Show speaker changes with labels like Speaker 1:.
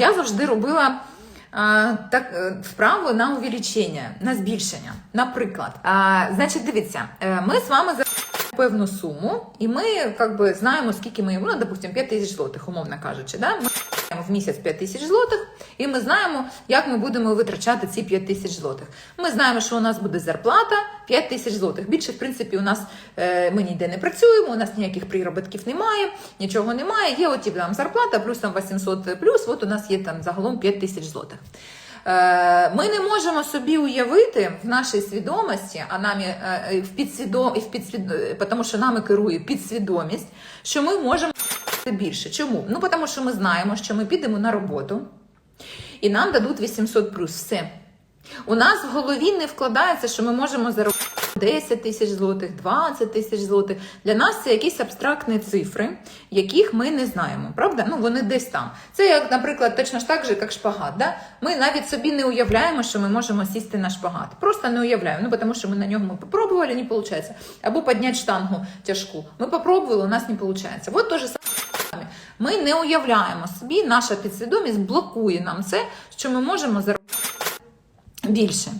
Speaker 1: Я завжди робила а, так, е, вправу на увеличення, на збільшення. Наприклад, а, значить, дивіться, е, ми з вами за певну суму, і ми би, знаємо, скільки ми ну, допустимо, 5 тисяч злотих, умовно кажучи. Да? Ми в місяць 5 тисяч злотих, і ми знаємо, як ми будемо витрачати ці 5 тисяч злотих. Ми знаємо, що у нас буде зарплата 5 тисяч злотих. Більше, в принципі, у нас е, ми ніде не працюємо, у нас ніяких прироботків немає, нічого немає. Є оті там зарплата, плюс там 800 плюс, от у нас є там загалом 5 тисяч злотих. Е, Ми не можемо собі уявити в нашій свідомості, а нами е, в підсвідом, в підсвід... е, тому що нами керує підсвідомість, що ми можемо більше. Чому? Ну, тому що ми знаємо, що ми підемо на роботу і нам дадуть 800 плюс. Все. У нас в голові не вкладається, що ми можемо заробити 10 тисяч злотих, 20 тисяч злотих. Для нас це якісь абстрактні цифри, яких ми не знаємо. Правда? Ну вони десь там. Це як, наприклад, точно ж так же, як шпагат. Да? Ми навіть собі не уявляємо, що ми можемо сісти на шпагат. Просто не уявляємо. Ну тому що ми на ньому попробували, не виходить. Або підняти штангу тяжку. Ми попробували, у нас не виходить. Вот то же саме. Ми не уявляємо собі, наша підсвідомість блокує нам це, що ми можемо заробити більше.